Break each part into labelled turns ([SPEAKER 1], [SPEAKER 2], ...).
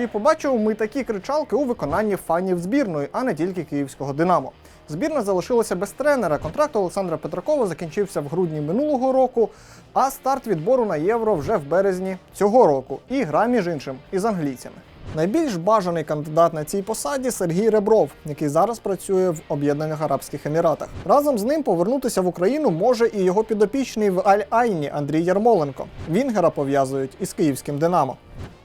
[SPEAKER 1] чи побачимо ми такі кричалки у виконанні фанів збірної, а не тільки київського Динамо. Збірна залишилася без тренера. Контракт Олександра Петракова закінчився в грудні минулого року, а старт відбору на євро вже в березні цього року. І гра між іншим із англійцями. Найбільш бажаний кандидат на цій посаді Сергій Ребров, який зараз працює в Об'єднаних Арабських Еміратах. Разом з ним повернутися в Україну може і його підопічний в Аль-Айні Андрій Ярмоленко. Вінгера пов'язують із київським Динамо.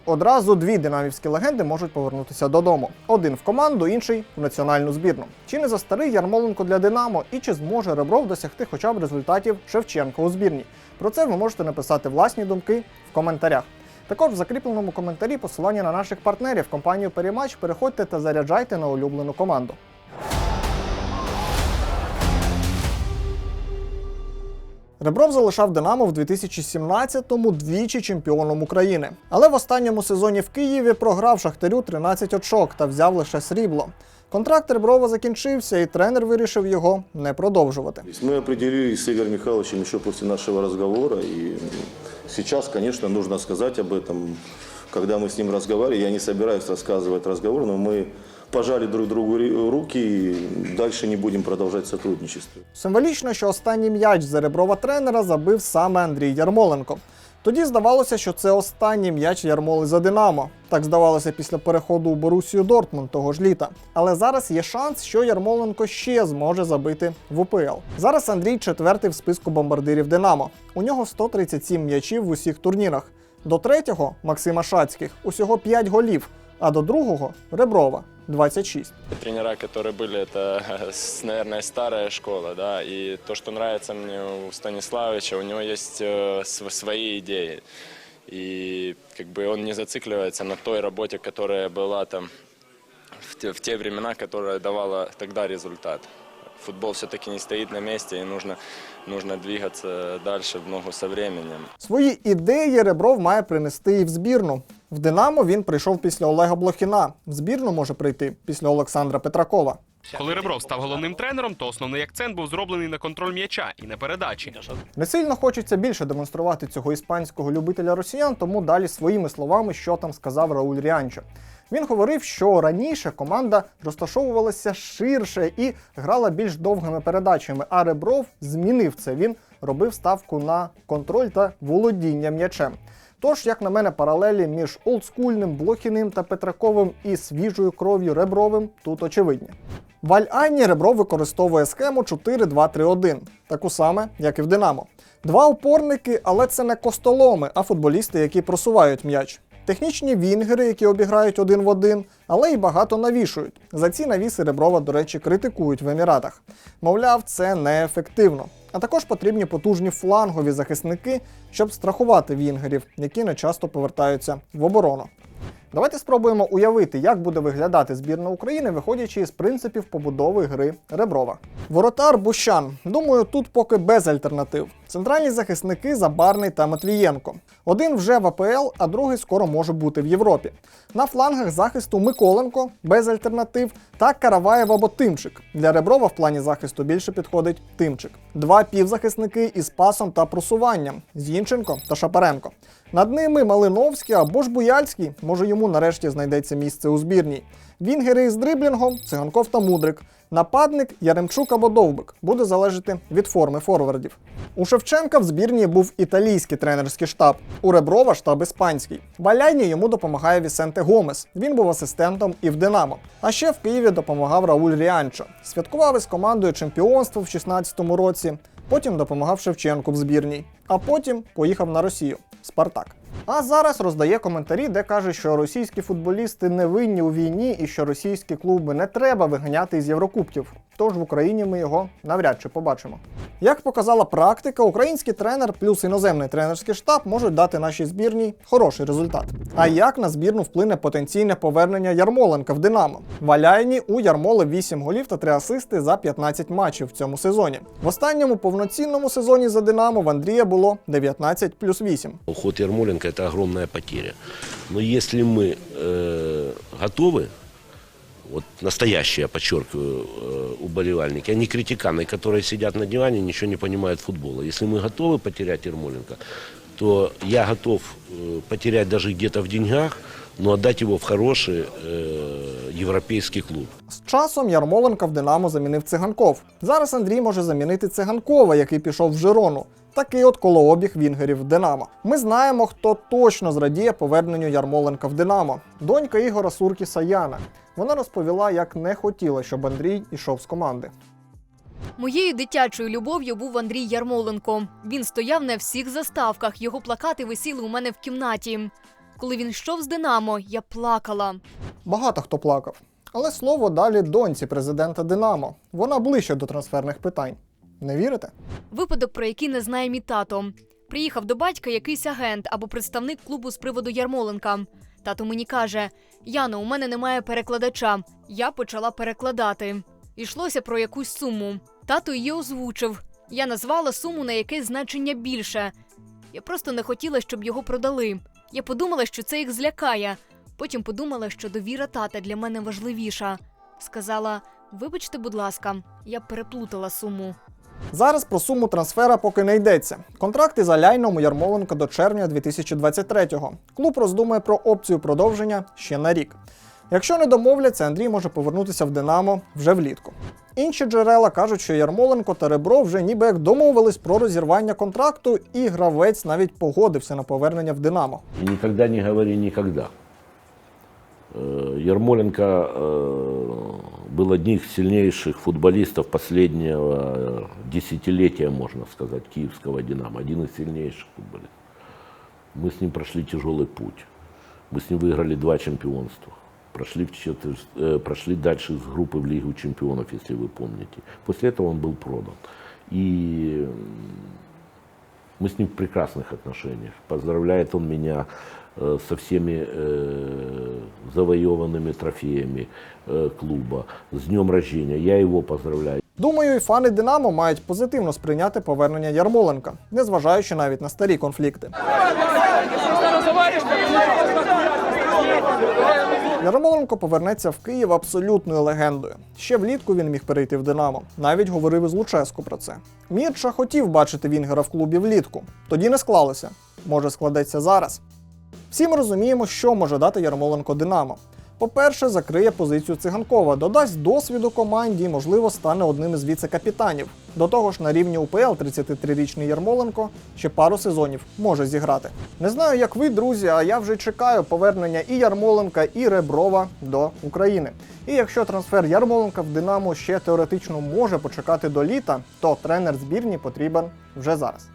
[SPEAKER 1] Одразу дві динамівські легенди можуть повернутися додому: один в команду, інший в національну збірну. Чи не застарий Ярмоленко для Динамо і чи зможе Ребров досягти хоча б результатів Шевченка у збірні? Про це ви можете написати власні думки в коментарях. Також в закріпленому коментарі посилання на наших партнерів компанію Перемач. Переходьте та заряджайте на улюблену команду. Ребров залишав Динамо в 2017-му двічі чемпіоном України. Але в останньому сезоні в Києві програв Шахтарю 13 очок та взяв лише срібло. Контракт Реброва закінчився, і тренер вирішив його не продовжувати.
[SPEAKER 2] То есть Мы определились с Игорем Михайловичем еще после нашего разговора. И м, сейчас, конечно, нужно сказать об этом. Когда мы с ним разговаривали, я не собираюсь рассказывать разговор, но мы пожали друг другу руки и дальше не будем продолжать сотрудничество.
[SPEAKER 1] Символічно, що останній м'яч за Реброва тренера забив саме Андрій Ярмоленко. Тоді здавалося, що це останній м'яч Ярмоли за Динамо. Так здавалося після переходу у Борусію Дортмунд того ж літа. Але зараз є шанс, що Ярмоленко ще зможе забити в УПЛ. Зараз Андрій четвертий в списку бомбардирів Динамо. У нього 137 м'ячів в усіх турнірах. До третього Максима Шацьких усього 5 голів, а до другого Реброва 26.
[SPEAKER 3] Тренера, которые были, это, с- наверное, старая школа, да, и то, что нравится мне у Станиславовича, у него есть э, св- свои идеи, и как бы он не зацикливается на той работе, которая была там в те, в те времена, которая давала тогда результат. Футбол все-таки не стоит на месте, и нужно, нужно двигаться дальше в ногу со временем.
[SPEAKER 1] Свої ідеї Ребров має принести і в збірну. В Динамо він прийшов після Олега Блохіна. В збірну може прийти після Олександра Петракова.
[SPEAKER 4] Коли Ребров став головним тренером, то основний акцент був зроблений на контроль м'яча і на передачі.
[SPEAKER 1] Не сильно хочеться більше демонструвати цього іспанського любителя росіян, тому далі своїми словами, що там сказав Рауль Ріанчо. Він говорив, що раніше команда розташовувалася ширше і грала більш довгими передачами, а Ребров змінив це. Він робив ставку на контроль та володіння м'ячем. Тож, як на мене, паралелі між олдскульним Блохіним та Петраковим і свіжою кров'ю Ребровим тут очевидні. В Аль-Айні Ребров використовує схему 4-2-3-1, таку саме, як і в Динамо. Два опорники, але це не костоломи, а футболісти, які просувають м'яч. Технічні вінгери, які обіграють один в один, але й багато навішують. За ці навіси Реброва, до речі, критикують в Еміратах. Мовляв, це неефективно. А також потрібні потужні флангові захисники, щоб страхувати вінгерів, які не часто повертаються в оборону. Давайте спробуємо уявити, як буде виглядати збірна України, виходячи із принципів побудови гри Реброва. Воротар Бущан. Думаю, тут поки без альтернатив. Центральні захисники Забарний та Матвієнко. Один вже в АПЛ, а другий скоро може бути в Європі. На флангах захисту Миколенко без альтернатив та Караваєв або Тимчик. Для Реброва в плані захисту більше підходить Тимчик. Два півзахисники із пасом та просуванням Зінченко та Шапаренко. Над ними Малиновський або ж Буяльський, може йому нарешті знайдеться місце у збірній. Вінгери із дриблінгом, циганков та мудрик. Нападник Яремчук або Довбик буде залежати від форми форвардів. У Шевченка в збірні був італійський тренерський штаб, у Реброва штаб іспанський. В Аляйні йому допомагає Вісенте Гомес. Він був асистентом і в Динамо. А ще в Києві допомагав Рауль Ріанчо. Святкував із командою чемпіонство в 16-му році. Потім допомагав Шевченку в збірній, а потім поїхав на Росію. Спартак. А зараз роздає коментарі, де каже, що російські футболісти не винні у війні і що російські клуби не треба виганяти із Єврокубків Тож в Україні ми його навряд чи побачимо. Як показала практика, український тренер плюс іноземний тренерський штаб можуть дати нашій збірній хороший результат. А як на збірну вплине потенційне повернення Ярмоленка в Динамо? В Аляйні у Ярмоли 8 голів та 3 асисти за 15 матчів в цьому сезоні. В останньому повноцінному сезоні за Динамо в Андрія було 19 плюс 8.
[SPEAKER 5] Уход Ярмоленко – это огромная потеря. Но если мы э, готовы, вот настоящие, я подчеркиваю, э, уболевальники, а не критиканы, которые сидят на диване и ничего не понимают футбола. Если мы готовы потерять Ярмоленко, то я готов э, потерять даже где-то в деньгах, но отдать его в хороший э, европейский клуб.
[SPEAKER 1] З часом Ярмоленка в Динамо замінив циганков. Зараз Андрій може замінити циганкова, який пішов в Жирону. Такий от колообіг вінгерів Динамо. Ми знаємо, хто точно зрадіє поверненню Ярмоленка в Динамо. Донька Ігора Суркіса Яна. Вона розповіла, як не хотіла, щоб Андрій ішов з команди.
[SPEAKER 6] Моєю дитячою любов'ю був Андрій Ярмоленко. Він стояв на всіх заставках, його плакати висіли у мене в кімнаті. Коли він йшов з Динамо, я плакала.
[SPEAKER 1] Багато хто плакав. Але слово далі доньці президента Динамо. Вона ближче до трансферних питань. Не вірите?
[SPEAKER 6] Випадок, про який не знає мій тато. Приїхав до батька якийсь агент або представник клубу з приводу Ярмоленка. Тато мені каже: Яно, у мене немає перекладача. Я почала перекладати. Ішлося про якусь суму. Тато її озвучив. Я назвала суму на якесь значення більше. Я просто не хотіла, щоб його продали. Я подумала, що це їх злякає. Потім подумала, що довіра тата для мене важливіша. Сказала: вибачте, будь ласка, я переплутала суму.
[SPEAKER 1] Зараз про суму трансфера поки не йдеться. Контракт із Аляйном у Ярмоленка до червня 2023-го. Клуб роздумує про опцію продовження ще на рік. Якщо не домовляться, Андрій може повернутися в Динамо вже влітку. Інші джерела кажуть, що Ярмоленко та Ребро вже ніби як домовились про розірвання контракту, і гравець навіть погодився на повернення в Динамо.
[SPEAKER 5] И никогда не говори никогда. Э, Ермоленко э, был одним из сильнейших футболистов последнего э, десятилетия, можно сказать, киевского «Динамо». Один из сильнейших футболистов. Мы с ним прошли тяжелый путь. Мы с ним выиграли два чемпионства. Прошли, в четвер- э, прошли дальше из группы в Лигу чемпионов, если вы помните. После этого он был продан. И мы с ним в прекрасных отношениях. Поздравляет он меня э, со всеми э, завоеванными трофеями э, клуба. С днем рождения. Я его поздравляю.
[SPEAKER 1] Думаю, і фани Динамо мають позитивно сприйняти повернення Ярмоленка, незважаючи навіть на старі конфлікти. Ярмоленко повернеться в Київ абсолютною легендою. Ще влітку він міг перейти в Динамо. Навіть говорив із Луческу про це. Мірча хотів бачити Вінгера в клубі влітку. Тоді не склалося. Може, складеться зараз. Всі ми розуміємо, що може дати Ярмоленко Динамо. По-перше, закриє позицію циганкова, додасть досвіду команді і, можливо, стане одним із віце-капітанів. До того ж, на рівні УПЛ 33-річний Ярмоленко ще пару сезонів може зіграти. Не знаю, як ви, друзі, а я вже чекаю повернення і Ярмоленка, і Реброва до України. І якщо трансфер Ярмоленка в Динамо ще теоретично може почекати до літа, то тренер збірні потрібен вже зараз.